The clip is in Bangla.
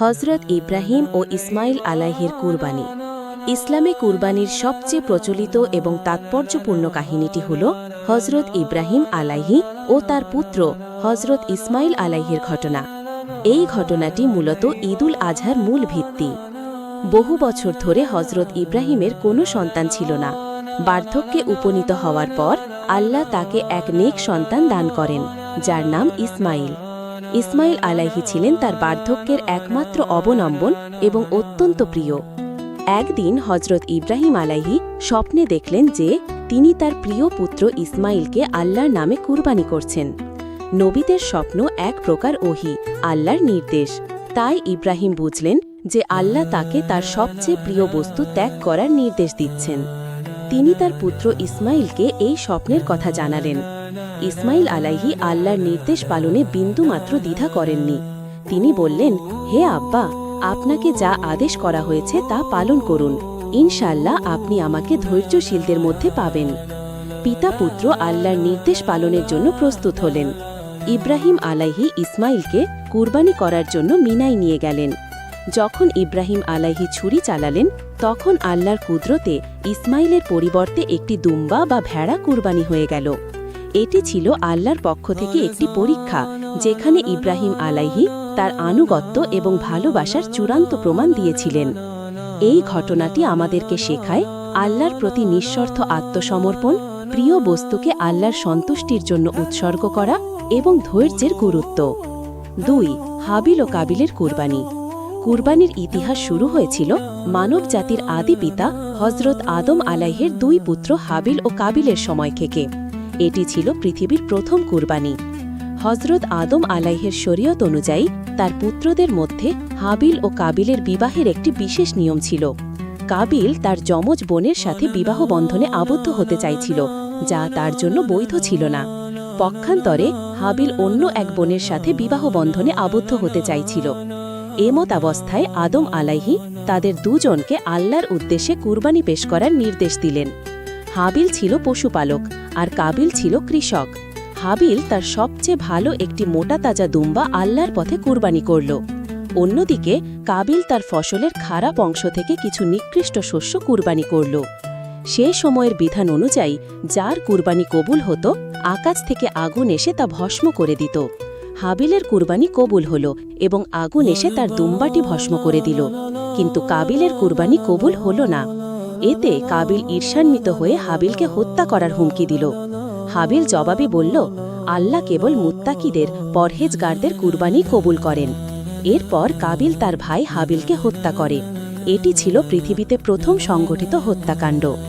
হজরত ইব্রাহিম ও ইসমাইল আলাহির কুরবানি। ইসলামে কুরবানির সবচেয়ে প্রচলিত এবং তাৎপর্যপূর্ণ কাহিনীটি হল হজরত ইব্রাহিম আলাহি ও তার পুত্র হজরত ইসমাইল আলাহির ঘটনা। এই ঘটনাটি মূলত ঈদুল আজহার মূল ভিত্তি। বহু বছর ধরে হজরত ইব্রাহিমের কোনো সন্তান ছিল না। বার্ধক্যে উপনীত হওয়ার পর আল্লাহ তাকে এক নেক সন্তান দান করেন, যার নাম ইসমাইল ইসমাইল আলাইহি ছিলেন তার বার্ধক্যের একমাত্র অবলম্বন এবং অত্যন্ত প্রিয়। একদিন হজরত ইব্রাহিম আলাইহি স্বপ্নে দেখলেন যে তিনি তার প্রিয় পুত্র ইসমাইলকে আল্লাহর নামে কুরবানি করছেন। নবীদের স্বপ্ন এক প্রকার ওহি, আল্লাহর নির্দেশ। তাই ইব্রাহিম বুঝলেন যে আল্লাহ তাকে তার সবচেয়ে প্রিয় বস্তু ত্যাগ করার নির্দেশ দিচ্ছেন। তিনি তার পুত্র ইসমাইলকে এই স্বপ্নের কথা জানালেন। ইসমাইল আলাইহি আল্লাহর নির্দেশ পালনে বিন্দুমাত্র দ্বিধা করেননি। তিনি বললেন, হে আব্বা, আপনাকে যা আদেশ করা হয়েছে তা পালন করুন। ইনশাল্লাহ আপনি আমাকে ধৈর্যশীলদের মধ্যে পাবেন। পিতা পুত্র আল্লাহর নির্দেশ পালনের জন্য প্রস্তুত হলেন। ইব্রাহিম আলাইহি ইসমাইলকে কুরবানি করার জন্য মিনাই নিয়ে গেলেন। যখন ইব্রাহিম আলাইহি ছুরি চালালেন, তখন আল্লাহর কুদরতে ইসমাইলের পরিবর্তে একটি দুম্বা বা ভেড়া কুরবানি হয়ে গেল। এটি ছিল আল্লাহর পক্ষ থেকে একটি পরীক্ষা যেখানে ইব্রাহিম আলাইহি তার আনুগত্য এবং ভালোবাসার চূড়ান্ত প্রমাণ দিয়েছিলেন। এই ঘটনাটি আমাদেরকে শেখায় আল্লাহর প্রতি নিঃস্বার্থ আত্মসমর্পণ প্রিয় বস্তুকে আল্লাহর সন্তুষ্টির জন্য উৎসর্গ করা এবং ধৈর্যের গুরুত্ব। দুই হাবিল ও কাবিলের কুরবানি। কুরবানির ইতিহাস শুরু হয়েছিল মানব জাতির আদি পিতা হজরত আদম আলাইহের দুই পুত্র হাবিল ও কাবিলের সময় থেকে। এটি ছিল পৃথিবীর প্রথম কুরবানি। হজরত আদম আলাইহের শরীয়ত অনুযায়ী, তার পুত্রদের মধ্যে হাবিল ও কাবিলের বিবাহের একটি বিশেষ নিয়ম ছিল। কাবিল তার যমজ বোনের সাথে বিবাহ বন্ধনে আবদ্ধ হতে চাইছিল, যা তার জন্য বৈধ ছিল না। পক্ষান্তরে হাবিল অন্য এক বোনের সাথে বিবাহ বন্ধনে আবদ্ধ হতে চাইছিল। এমতাবস্থায় আদম আলাইহি তাদের দুজনকে আল্লাহর উদ্দেশ্যে কুরবানি পেশ করার নির্দেশ দিলেন। হাবিল ছিল পশুপালক আর কাবিল ছিল কৃষক। হাবিল তার সবচেয়ে ভালো একটি মোটা তাজা দুম্বা আল্লাহর পথে কুরবানি করল। অন্যদিকে কাবিল তার ফসলের খারাপ অংশ থেকে কিছু নিকৃষ্ট শস্য কুরবানি করল। সে সময়ের বিধান অনুযায়ী যার কুরবানি কবুল হতো, আকাশ থেকে আগুন এসে তা ভস্ম করে দিত। হাবিলের কুরবানি কবুল হল এবং আগুন এসে তার দুম্বাটি ভস্ম করে দিল। কিন্তু কাবিলের কুরবানি কবুল হল না। এতে কাবিল ঈর্ষান্বিত হয়ে হাবিলকে হত্যা করার হুমকি দিল। হাবিল জবাবে বলল, আল্লাহ কেবল মুত্তাকিদের, পরহেজগারদের কুরবানি কবুল করেন। এরপর কাবিল তার ভাই হাবিলকে হত্যা করে। এটি ছিল পৃথিবীতে প্রথম সংগঠিত হত্যাকাণ্ড।